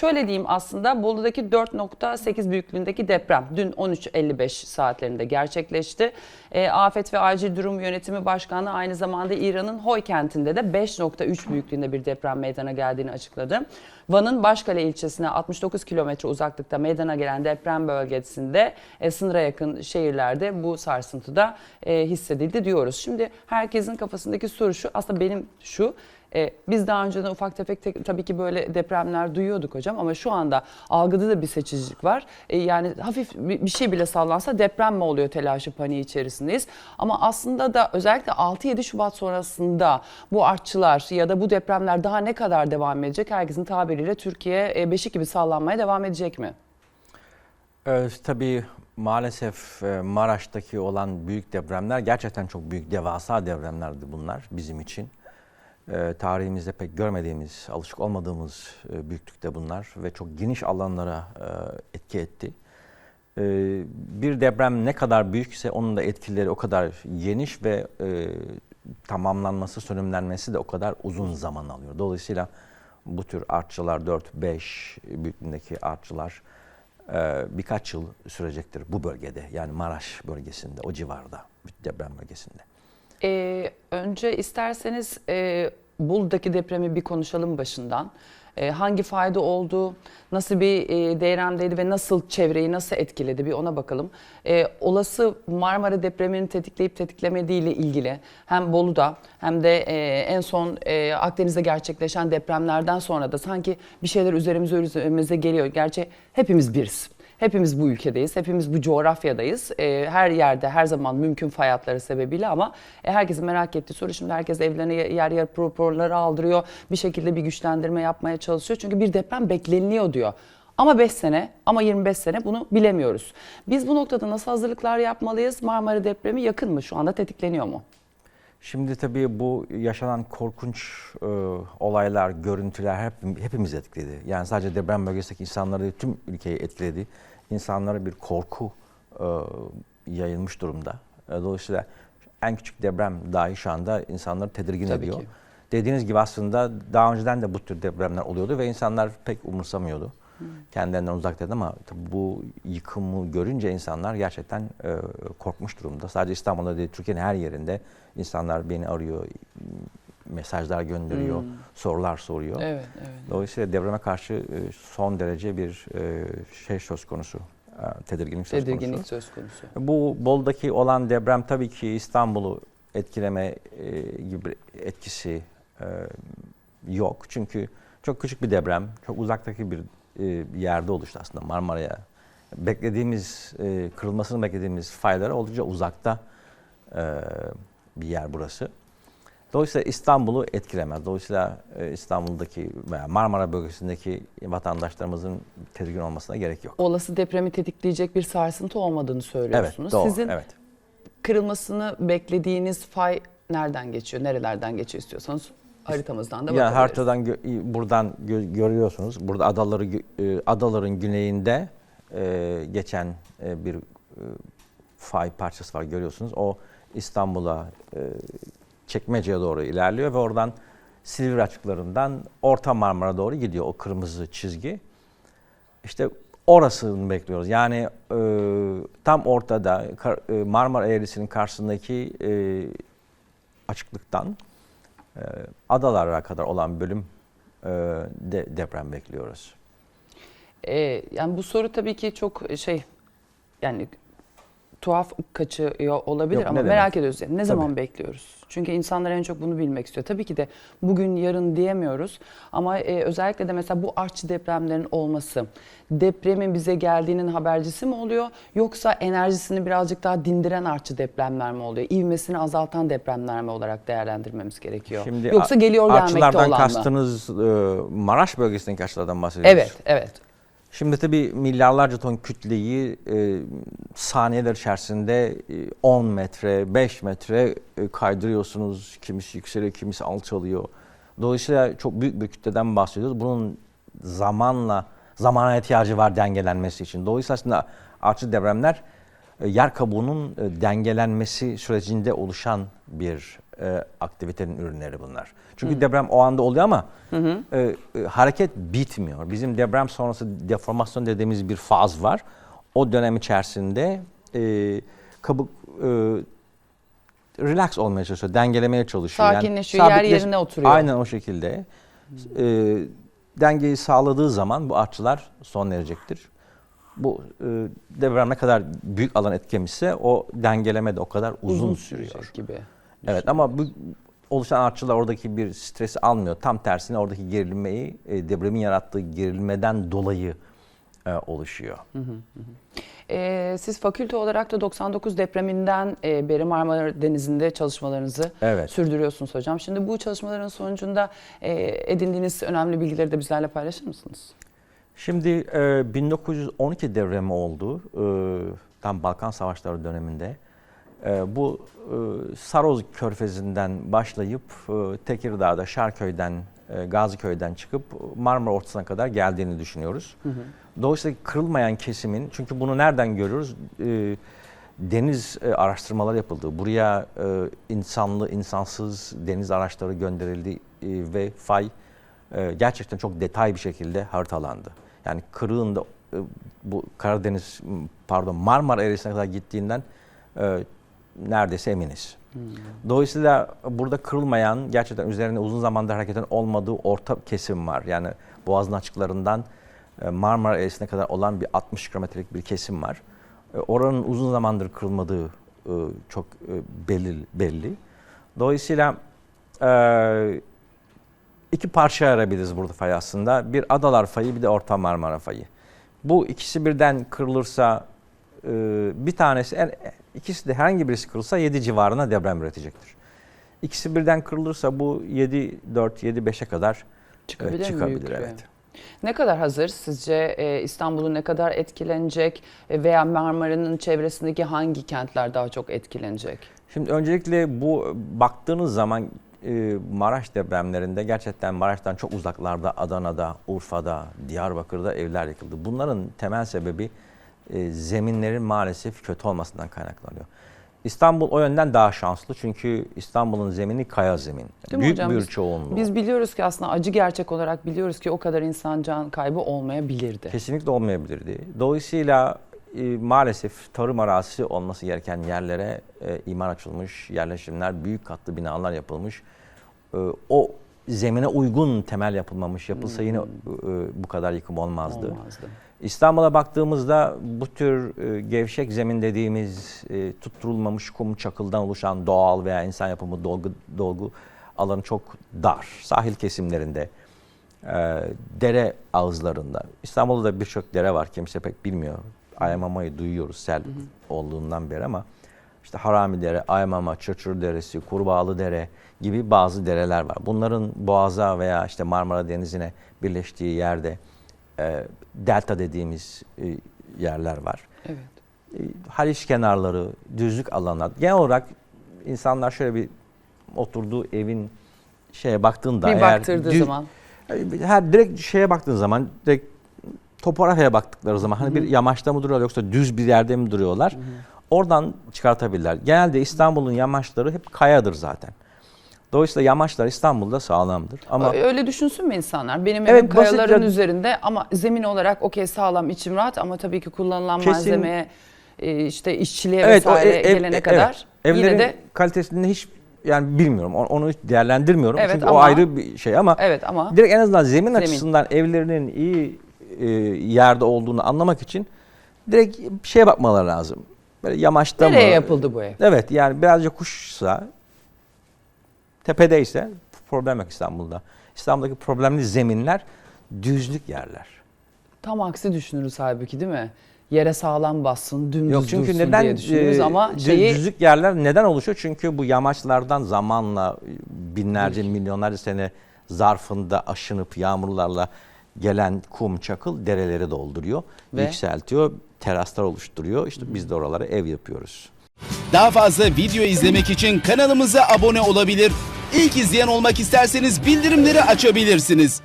şöyle diyeyim aslında Bolu'daki 4.8 büyüklüğündeki deprem dün 13.55 saatlerinde gerçekleşti. E, Afet ve Acil Durum Yönetimi Başkanı aynı zamanda İran'ın Hoy kentinde de 5.3 büyüklüğünde bir deprem meydana geldiğini açıkladı. Van'ın Başkale ilçesine 69 kilometre uzaklıkta meydana gelen deprem bölgesinde e, sınıra yakın şehirlerde bu sarsıntıda e, hissedildi diyoruz. Şimdi herkesin kafasındaki soru şu aslında benim şu e, biz daha önceden ufak tefek te- tabii ki böyle depremler duyuyorduk hocam ama şu anda algıda da bir seçicilik var. E, yani hafif bir şey bile sallansa deprem mi oluyor telaşı paniği içerisindeyiz. Ama aslında da özellikle 6-7 Şubat sonrasında bu artçılar ya da bu depremler daha ne kadar devam edecek? Herkesin tabiriyle Türkiye e, beşik gibi sallanmaya devam edecek mi? Ee, tabii maalesef e, Maraş'taki olan büyük depremler gerçekten çok büyük, devasa depremlerdi bunlar bizim için. Ee, tarihimizde pek görmediğimiz, alışık olmadığımız e, büyüklükte bunlar ve çok geniş alanlara etki etti. Ee, bir deprem ne kadar büyükse onun da etkileri o kadar geniş ve tamamlanması, sönümlenmesi de o kadar uzun zaman alıyor. Dolayısıyla bu tür artçılar 4-5 büyüklüğündeki artçılar e, birkaç yıl sürecektir bu bölgede. Yani Maraş bölgesinde, o civarda, deprem bölgesinde. Ee, önce isterseniz e, Bolu'daki depremi bir konuşalım başından. E, hangi fayda oldu, nasıl bir e, deyremdeydi ve nasıl çevreyi nasıl etkiledi bir ona bakalım. E, olası Marmara depreminin tetikleyip tetiklemediği ile ilgili hem Bolu'da hem de e, en son e, Akdeniz'de gerçekleşen depremlerden sonra da sanki bir şeyler üzerimize üzerimize geliyor. Gerçi hepimiz biriz. Hepimiz bu ülkedeyiz, hepimiz bu coğrafyadayız. Ee, her yerde, her zaman mümkün fay hatları sebebiyle ama e, herkesin merak ettiği soru şimdi herkes evlerine yer yer raporları aldırıyor. Bir şekilde bir güçlendirme yapmaya çalışıyor. Çünkü bir deprem bekleniliyor diyor. Ama 5 sene, ama 25 sene bunu bilemiyoruz. Biz bu noktada nasıl hazırlıklar yapmalıyız? Marmara depremi yakın mı? Şu anda tetikleniyor mu? Şimdi tabii bu yaşanan korkunç e, olaylar, görüntüler hep, hepimizi etkiledi. Yani sadece deprem bölgesindeki insanları değil, tüm ülkeyi etkiledi. İnsanlara bir korku e, yayılmış durumda. E, dolayısıyla en küçük deprem dahi şu anda insanları tedirgin Tabii ediyor. ki. Dediğiniz gibi aslında daha önceden de bu tür depremler oluyordu ve insanlar pek umursamıyordu. Kendilerinden uzaktaydı ama tabii bu yıkımı görünce insanlar gerçekten e, korkmuş durumda. Sadece İstanbul'da değil, Türkiye'nin her yerinde insanlar beni arıyor, mesajlar gönderiyor, sorular soruyor. Evet, evet. Dolayısıyla depreme karşı e, son derece bir e, şey söz konusu, e, tedirginlik söz Tedirginlik konusu. söz konusu. Bu Bol'daki olan deprem tabii ki İstanbul'u etkileme gibi etkisi yok. Çünkü çok küçük bir deprem, çok uzaktaki bir e, bir yerde oluştu aslında Marmara'ya. Beklediğimiz, e, kırılmasını beklediğimiz faylara oldukça uzakta e, bir yer burası. Dolayısıyla İstanbul'u etkilemez. Dolayısıyla e, İstanbul'daki veya Marmara bölgesindeki vatandaşlarımızın tedirgin olmasına gerek yok. Olası depremi tetikleyecek bir sarsıntı olmadığını Evet, söylüyorsunuz. doğru. Sizin evet. kırılmasını beklediğiniz fay nereden geçiyor? Nerelerden geçiyor istiyorsanız haritamızdan da Ya bakabiliriz. haritadan gö- buradan gö- görüyorsunuz. Burada adaları e, adaların güneyinde e, geçen e, bir e, fay parçası var görüyorsunuz. O İstanbul'a e, Çekmece'ye doğru ilerliyor ve oradan Silivri açıklarından Orta Marmara doğru gidiyor o kırmızı çizgi. İşte orasını bekliyoruz. Yani e, tam ortada e, Marmara Eğrisi'nin karşısındaki e, açıklıktan adalara kadar olan bölüm e, de deprem bekliyoruz. Ee, yani bu soru tabii ki çok şey yani tuhaf kaçıyor olabilir Yok, ama merak ediyoruz. Yani ne zaman Tabii. bekliyoruz? Çünkü insanlar en çok bunu bilmek istiyor. Tabii ki de bugün yarın diyemiyoruz ama e, özellikle de mesela bu artçı depremlerin olması depremin bize geldiğinin habercisi mi oluyor yoksa enerjisini birazcık daha dindiren artçı depremler mi oluyor? İvmesini azaltan depremler mi olarak değerlendirmemiz gerekiyor? yoksa a- geliyor gelmekte artçılardan olan mı? kastınız e, Maraş bölgesindeki artçılardan bahsediyoruz. Evet, evet. Şimdi tabii milyarlarca ton kütleyi e, saniyeler içerisinde e, 10 metre, 5 metre e, kaydırıyorsunuz. Kimisi yükseliyor, kimisi alçalıyor. Dolayısıyla çok büyük bir kütleden bahsediyoruz. Bunun zamanla, zamana ihtiyacı var dengelenmesi için. Dolayısıyla aslında artçı depremler e, yer kabuğunun e, dengelenmesi sürecinde oluşan bir e, aktivitenin ürünleri bunlar. Çünkü deprem o anda oluyor ama e, e, hareket bitmiyor. Bizim deprem sonrası deformasyon dediğimiz bir faz var. O dönem içerisinde e, kabuk e, relax olmaya çalışıyor, dengelemeye çalışıyor. Sakinleşiyor, yer sabitleş- yerine oturuyor. Aynen o şekilde. E, dengeyi sağladığı zaman bu artçılar son erecektir. Bu e, deprem ne kadar büyük alan etkilemişse o dengeleme de o kadar uzun, sürüyor. sürecek gibi. Evet ama bu oluşan artçılar oradaki bir stresi almıyor. Tam tersine oradaki gerilmeyi, e, depremin yarattığı gerilmeden dolayı e, oluşuyor. Ee, siz fakülte olarak da 99 depreminden e, beri Marmara Denizi'nde çalışmalarınızı Evet. sürdürüyorsunuz hocam. Şimdi bu çalışmaların sonucunda e, edindiğiniz önemli bilgileri de bizlerle paylaşır mısınız? Şimdi e, 1912 depremi oldu. E, tam Balkan Savaşları döneminde. E, bu e, Saroz Körfezi'nden başlayıp e, Tekirdağ'da, Şarköy'den, e, Gaziköy'den çıkıp Marmara ortasına kadar geldiğini düşünüyoruz. Dolayısıyla kırılmayan kesimin, çünkü bunu nereden görüyoruz? Deniz araştırmaları yapıldı. Buraya insanlı, insansız deniz araçları gönderildi ve fay gerçekten çok detay bir şekilde haritalandı. Yani kırığında e, bu Karadeniz, pardon Marmara eğrisine kadar gittiğinden neredeyse eminiz. Dolayısıyla burada kırılmayan, gerçekten üzerine uzun zamandır hareketin olmadığı orta kesim var. Yani Boğaz'ın açıklarından e, Marmara eğrisine kadar olan bir 60 kilometrelik bir kesim var. E, Oranın uzun zamandır kırılmadığı e, çok belli. belli. Dolayısıyla iki parça ayırabiliriz burada fay aslında. Bir adalar fayı bir de Orta Marmara fayı. Bu ikisi birden kırılırsa bir tanesi en- ikisi de herhangi birisi kırılsa 7 civarına deprem üretecektir. İkisi birden kırılırsa bu 7 4 7 5'e kadar e, Çıkabilir çıkabilir büyüklüğü? evet. Ne kadar hazır sizce e, İstanbul'un ne kadar etkilenecek e, veya Marmara'nın çevresindeki hangi kentler daha çok etkilenecek? Şimdi öncelikle bu baktığınız zaman e, Maraş depremlerinde gerçekten Maraş'tan çok uzaklarda Adana'da, Urfa'da, Diyarbakır'da evler yıkıldı. Bunların temel sebebi e, zeminlerin maalesef kötü olmasından kaynaklanıyor. İstanbul o yönden daha şanslı çünkü İstanbul'un zemini kaya zemin. Değil Büyük hocam? bir çoğunluğu. Biz biliyoruz ki aslında acı gerçek olarak biliyoruz ki o kadar insan can kaybı olmayabilirdi. Kesinlikle olmayabilirdi. Dolayısıyla e, maalesef tarım arazisi olması gereken yerlere e, imar açılmış, yerleşimler, büyük katlı binalar yapılmış. E, o zemine uygun temel yapılmamış. Yapılsa yine e, bu kadar yıkım olmazdı. Olmazdı. İstanbul'a baktığımızda bu tür e, gevşek zemin dediğimiz e, tutturulmamış kum çakıldan oluşan doğal veya insan yapımı dolgu, dolgu alanı çok dar. Sahil kesimlerinde, e, dere ağızlarında. İstanbul'da da birçok dere var kimse pek bilmiyor. Ayamamayı duyuyoruz sel olduğundan beri ama işte Harami Dere, Aymama, Çırçır Deresi, Kurbağalı Dere gibi bazı dereler var. Bunların Boğaz'a veya işte Marmara Denizi'ne birleştiği yerde e, delta dediğimiz e, yerler var. Evet. E, Haliç kenarları, düzlük alanlar. Genel olarak insanlar şöyle bir oturduğu evin şeye baktığında Bir eğer baktırdığı düz- zaman. her direkt şeye baktığın zaman direkt topografyaya baktıkları zaman hani bir yamaçta mı duruyorlar yoksa düz bir yerde mi duruyorlar? Oradan çıkartabilirler. Genelde İstanbul'un yamaçları hep kayadır zaten. Dolayısıyla yamaçlar İstanbul'da sağlamdır. Ama Öyle düşünsün mü insanlar? Benim Evet, evim kayaların basitçe- üzerinde ama zemin olarak okey sağlam içim rahat ama tabii ki kullanılan Kesin- malzemeye işte işçiliğe evet o vesaire ev- ev- gelene evet. kadar evlerin yine de kalitesini hiç yani bilmiyorum. Onu, hiç değerlendirmiyorum. Evet, Çünkü o ama- ayrı bir şey ama evet ama direkt en azından zemin, Zemin. açısından evlerinin iyi e, yerde olduğunu anlamak için direkt şeye bakmaları lazım. Böyle yamaçta nereye mı? yapıldı bu ev? Evet yani birazcık kuşsa tepedeyse problem yok İstanbul'da. İstanbul'daki problemli zeminler düzlük yerler. Tam aksi düşünürüz halbuki değil mi? Yere sağlam bassın, dümdüz Yok çünkü neden diye düşünürüz e, ama şeyi düzlük yerler neden oluşuyor? Çünkü bu yamaçlardan zamanla binlerce milyonlarca sene zarfında aşınıp yağmurlarla gelen kum çakıl dereleri dolduruyor, Ve? yükseltiyor, teraslar oluşturuyor. İşte biz de oralara ev yapıyoruz. Daha fazla video izlemek için kanalımıza abone olabilir. İlk izleyen olmak isterseniz bildirimleri açabilirsiniz.